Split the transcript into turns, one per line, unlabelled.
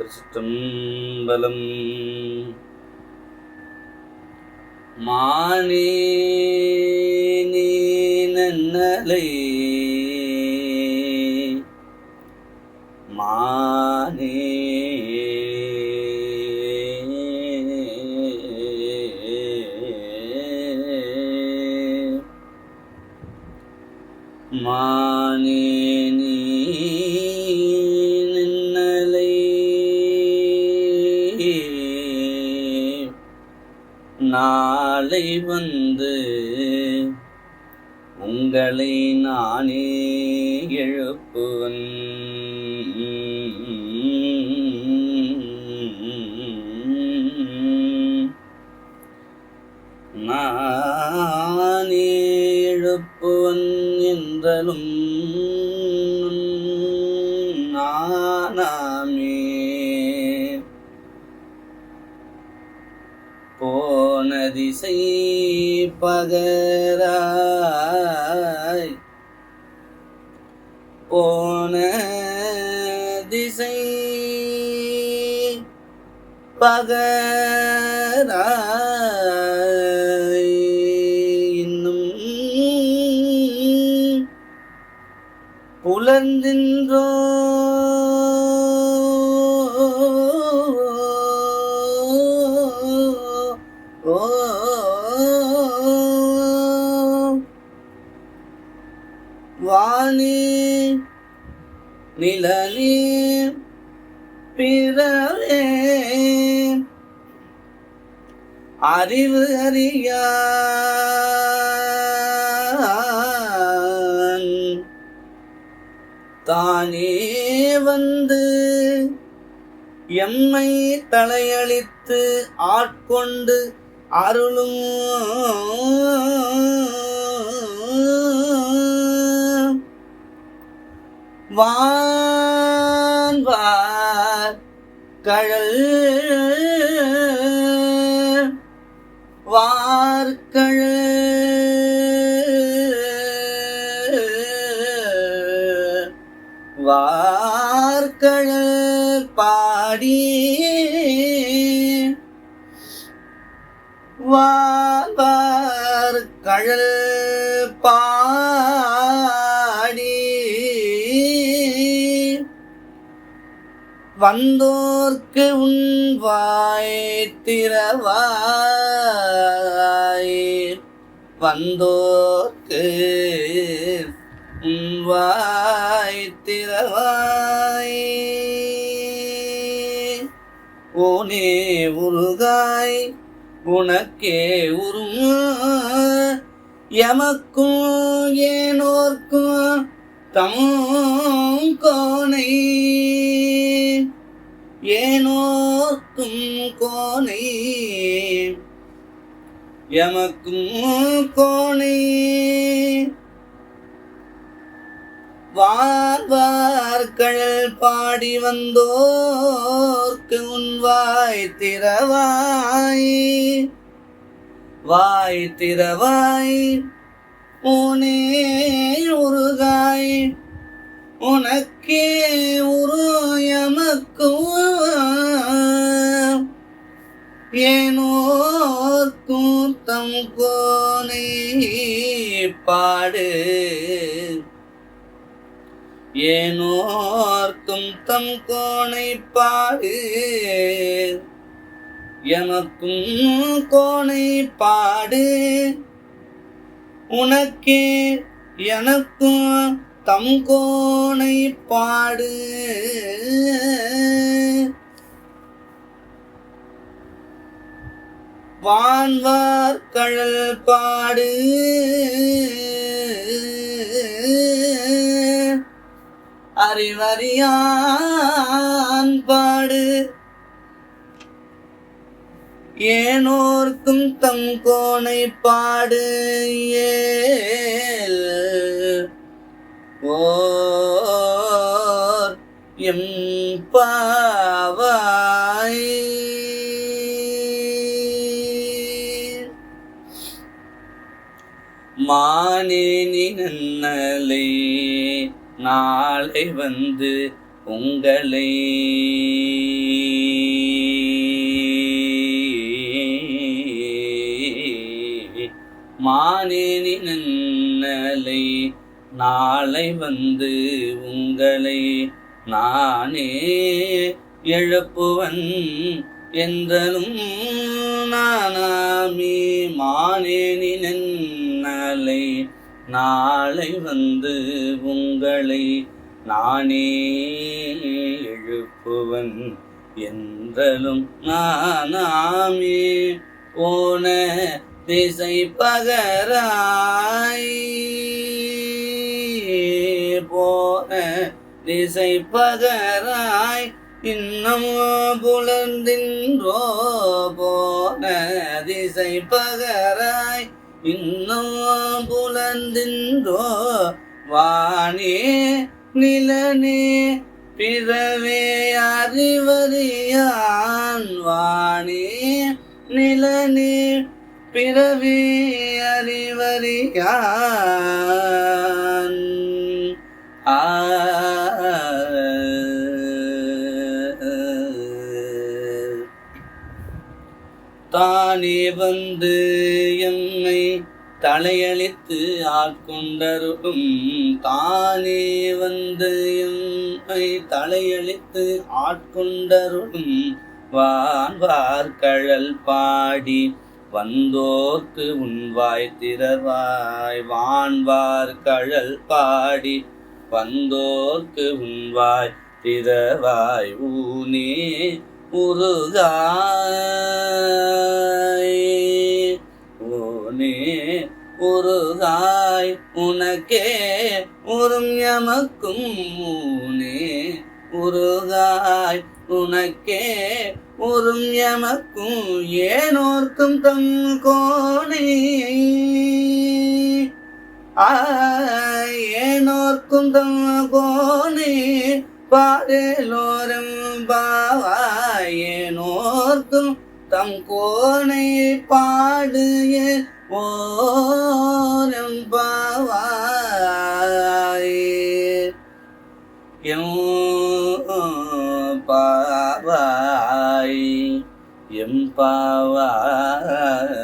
திருச்சிற்றம்பலம். மானே நீ நன்னலை. மானே நாளை வந்து உங்களை நானே எழுப்புவன். நானே எழுப்புவன் என்றலும் நானா பகராய் போன திசை பகராய் இன்னும் புலர்ந்தின்றோ வாணி நிலனி பிறவே அறிவு அறியான். தானே வந்து எம்மை தலையளித்து ஆட்கொண்டு அருளும். வான்வார் கழல் வார்கழல் வார்கழல் பாடி. வார் கழல் பாடி. வந்தோர்க்கு உன் வாய் திறவாய். வந்தோர்க்கு உன் வாய் திறவாய். ஓனே உருகாய் உனக்கே உரும். எமக்கும் ஏனோர்க்கும் தம் கோனை. ஏனோர்க்கும் கோனை எமக்கும் கோனை. வார்வார்கள் பாடி வந்தோர்க்கு உன் வாய் திறவாய். வாய் திறவாய் உனே உருகாய். உனக்கே உரு எமக்கு ஏனோர்க்கும் தம் கோனை பாடு. ஏனோர்க்கும் தம் கோணை பாடு. எனக்கும் கோணை பாடு. உனக்கே எனக்கும் தம் பாடு. வான்வார் கழல் பாடு. அறிவறியான் பாடு. ஏனோர்க்கும் தங்கோனை பாடு. ஏல் ஓர் எம் பாவாய். மானே நின்னலை நாளை வந்து உங்களை. மானேனி நன்னலை நாளை வந்து உங்களை நானே எழுப்புவன் என்றலும் நானாமி மானேனி நாளை வந்து உங்களை நானே எழுப்புவன் என்றலும் நானாமே. போன திசை பகராய் போன திசை பகராய் இன்னமோ புலர்ந்தின்றோ போன திசை பகராய் இன்னமோ புலர்ந்தின்றோ வாணே நிலனே பிறவே அறிவறியான் வாணே நிலனே பிறவி அறிவறியான். தானே வந்து எம்மை தலையளித்து ஆட்கொண்டருளும் தானே வந்து எம்மை தலையளித்து ஆட்கொண்டருளும் வான்வார் கழல் பாடி வந்தோர்க்கு உன்வாய் திறவாய். வான்வார் கழல் பாடி வந்தோர்க்கு உன்வாய் திறவாய். ஊனே உருகாய். ஓனே உருகாய். உனக்கே உறும் எமக்கும் ஊனே. உருகாய். உனக்கே உறும் எமக்கும் ஏனோர்க்கும் தம் கோணே. ஏனோர்க்கும் தம் கோணே. பாடலோரம் பாவாயினோர்க்கும் தம் கோனை பாடுய ஓரம் பாவாய். எம் பாவாய் எம் பாவாய்.